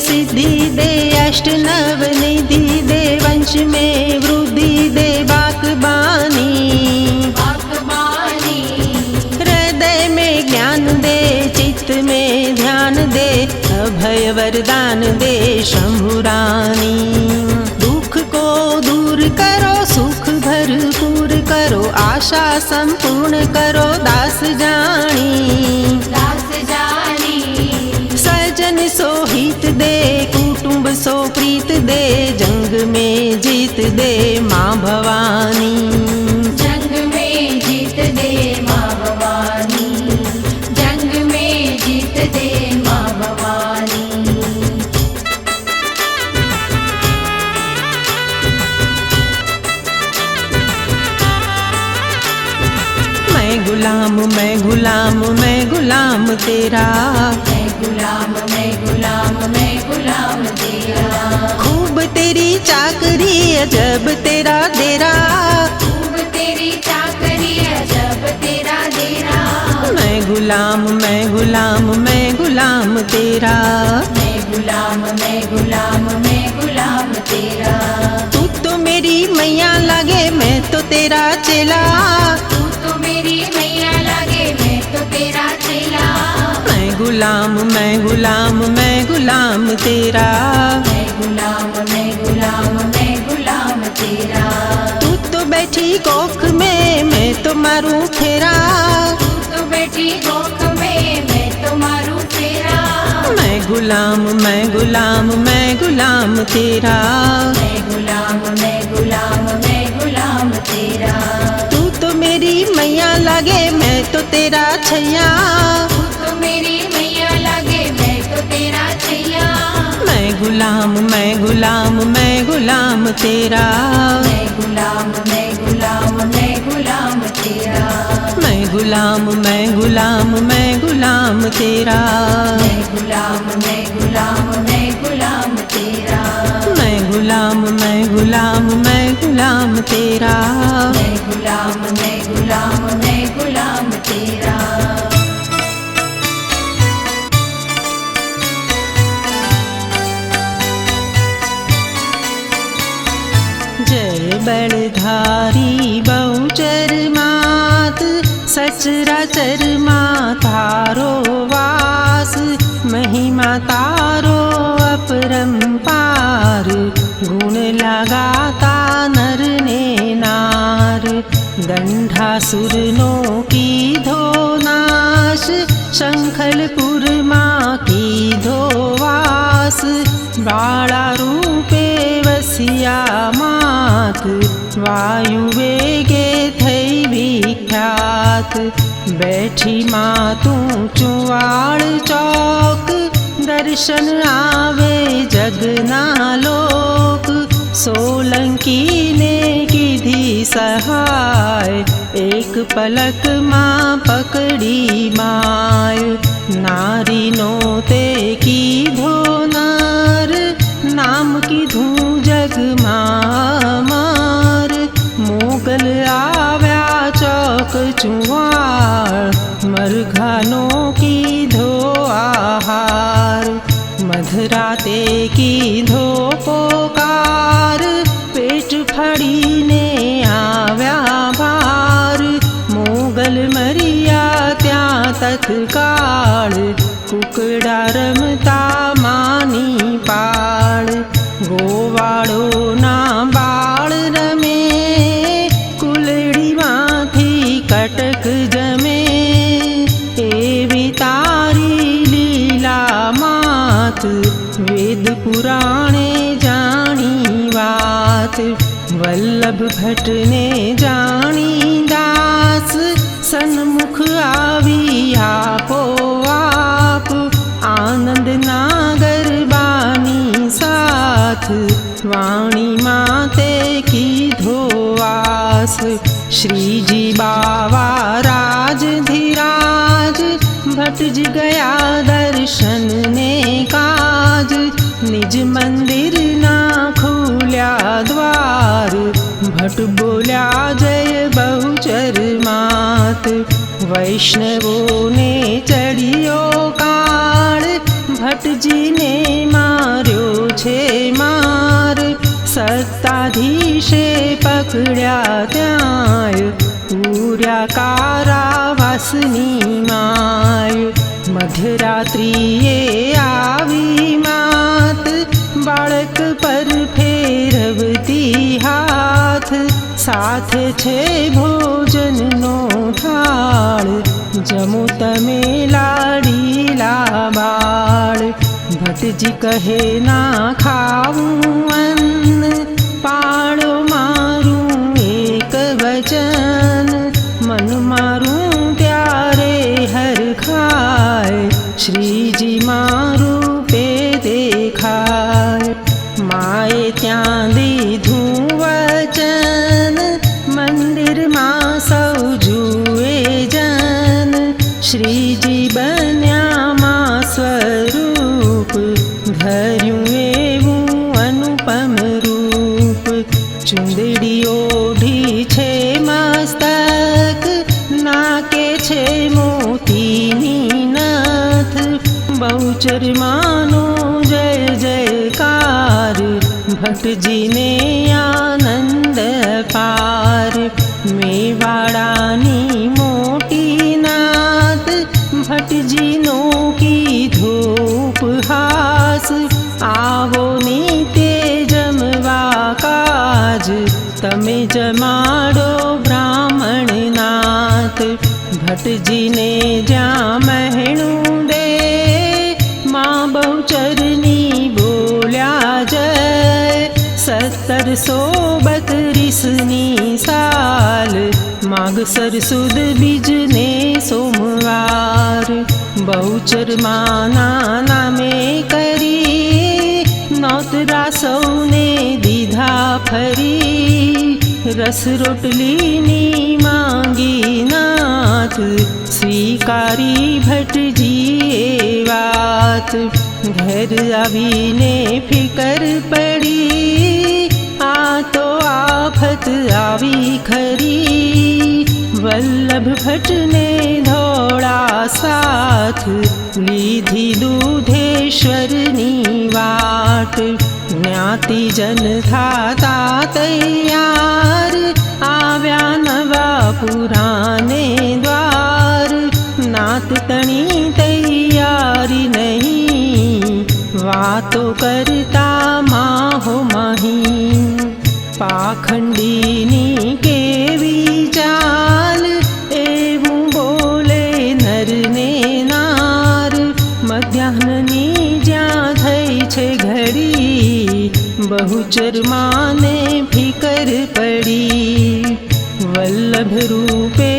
सिद्धि दे अष्ट नव निधि दे, वंश में वृद्धि दे बाकबानी हृदय में ज्ञान दे, चित्त में ध्यान दे, अभय वरदान दे शंभुरानी दुख को दूर करो, सुख भरपूर करो, आशा संपूर्ण करो, दास जानी। दास सो हित दे कुटुंब सो प्रीत दे जंग में जीत दे माँ भवानी। जंग में जीत दे माँ भवानी। जंग में जीत दे माँ भवानी। मैं गुलाम मैं गुलाम मैं गुलाम तेरा। गुलाम मैं गुलाम तेरा खूब तेरी चाकरी जब तेरा देरा खूब तेरी चाकरी जब तेरा देरा। मैं गुलाम मैं गुलाम मैं गुलाम तेरा मैं गुलाम मैं गुलाम मैं गुलाम तेरा। तू तो मेरी मैया लगे, मैं तो तेरा चेला। तू तो मेरी मैया लगे, मैं तो तेरा गुलाम मैं गुलाम मैं गुलाम तेरा। मैं गुलाम मैं गुलाम मैं गुलाम तेरा। तू तो बैठी कोख में मैं तो मारू फेरा। तू तो बैठी गोख में मैं तो मारू फेरा। मैं गुलाम मैं गुलाम मैं गुलाम तेरा। मैं गुलाम मैं गुलाम मैं गुलाम तेरा। तू तो मेरी मैया लगे मैं तो तेरा छैया। गुलाम मैं गुलाम मैं गुलाम तेरा मैं गुलाम मैं गुलाम मैं गुलाम तेरा मैं गुलाम मैं गुलाम मैं गुलाम तेरा मैं गुलाम मैं गुलाम मैं गुलाम तेरा मैं गुलाम मैं गुलाम मैं गुलाम तेरा मैं गुलाम मैं गुलाम मैं गुलाम બળધારી બહુચર માત સચરાચરમાં તારો વાસ મહિમા તારો અપરંપાર ગુણ લગાતા નરને નાર દંડાસુરનો કીધો નાશ શંખલપુરમાં કીધો વાસ दास ज्वालारूपे वसिया मात् वायुवेगे थै विख्यात्। ख्यात वेठि मा तर्शन आे जगना लोक सोलंकी ने की सहाय એક પલકમાં પકડી માય. નારીનો તે કીધો નાર તત્કાળ કુકડા રમતા માની પાળ. ગોવાળોના બાળ રમે, કુલડીમાંથી કટક જમે. એવી તારી લીલા માત, વેદ પુરાણે જાણી વાત. વલ્લભ ભટ્ટને જાણી गावी आनंद नागर बानी साथ, वाणी माते की धोवास श्रीजी बाबा राज धीराज, भटज गया दर्शन ने काज। निज मंदिर ना खुल्या द्वार, भट बोल्या जय बहुचर मात। વૈષ્ણવોને ચડિયો કાળ ભટજીને માર્યો છે માર સત્તાધીશે પકડ્યા ત્યાં પૂર્યા કારાવાસની માય મધ્યરાત્રિએ આવી માત બાળક પર ફેરવતી હાથ સાથે છે ભોજનનો થાળ, જમો તમે લાડીલા બાળ ભટજી કહે, ના ખાવું અન્ન, પાળો મારું એક વચન. મન મારું ત્યારે હર ખાય, શ્રીજી મારું પે દેખાય. માએ ત્યાં દીધું શ્રીજી બન્યામાં સ્વરૂપ, ધર્યું એવું અનુપમ રૂપ. ચુંદડી ઓઢી છે મસ્તક, નાકે છે મોતીની નથ. બહુચરમાનો જય જયકાર ભટ્ટજીને આનંદ પાર. મેવાડાની सतजिने जा मेण दे। मा बहुचर नी बोल्या जय। सत्तर सो बकरिसनी साल मा सर सुद बीजने सोमवार। बहुचर मा नाना मे की नोत सौने दीधा रसरोटलिनी मा नाथ स्वीकारी भट जिए बात। घर अभिने फिकर पड़ी आ तो आफत आवी खरी। वल्लभ भट ने धोड़ा साथ लीधी साधि दुधेश्वरी ज्ञाति जन धाता તણી તૈયારી નહીં વાતો કરતા માહો મહી પાખંડીની કેવી ચાલ એવું બોલે નરને નાર મધ્યાહ્નની જ્યાં થઈ છે ઘડી બહુચરમાને ફિકર પડી વલ્લભ રૂપે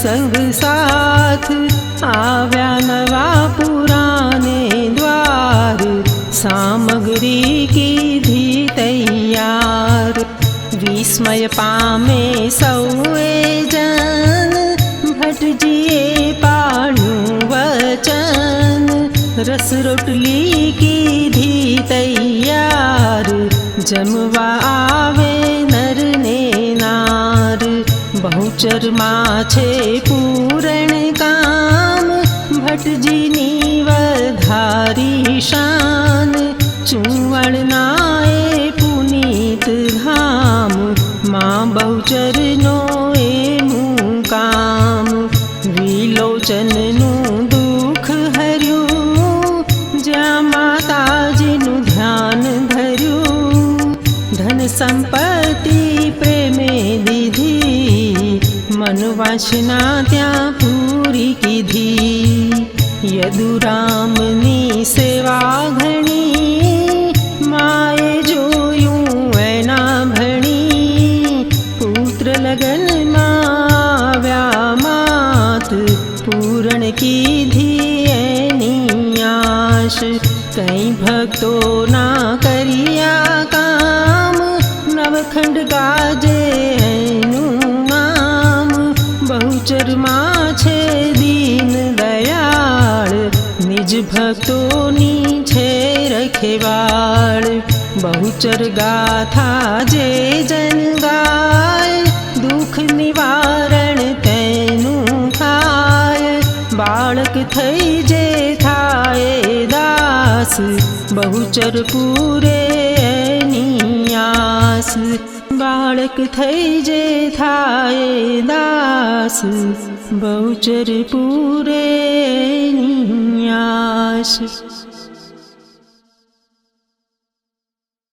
सब साथ आव्या नवा पुराने द्वार सामग्री की भी तैयार। विस्मय पामे सौए जन भट जिए पाणु वचन। रस रोटली की भी जमवा आवे બહુચરમાં છે પૂરણ वासना त्या पूरी ना्यापूरी कि यदुरामनि सेवा બહુચરમાં છે દીન દયાળ, નિજ ભક્તોની છે રખેવાળ. બહુચર ગાથા જે જન ગાય, દુઃખ નિવારણ તેનું થાય. બાળક થઈ જે થાય દાસ, બહુચર પૂરે એની આસ. બાળક થઈ જે થાય દાસ બહુચર પૂરે આસ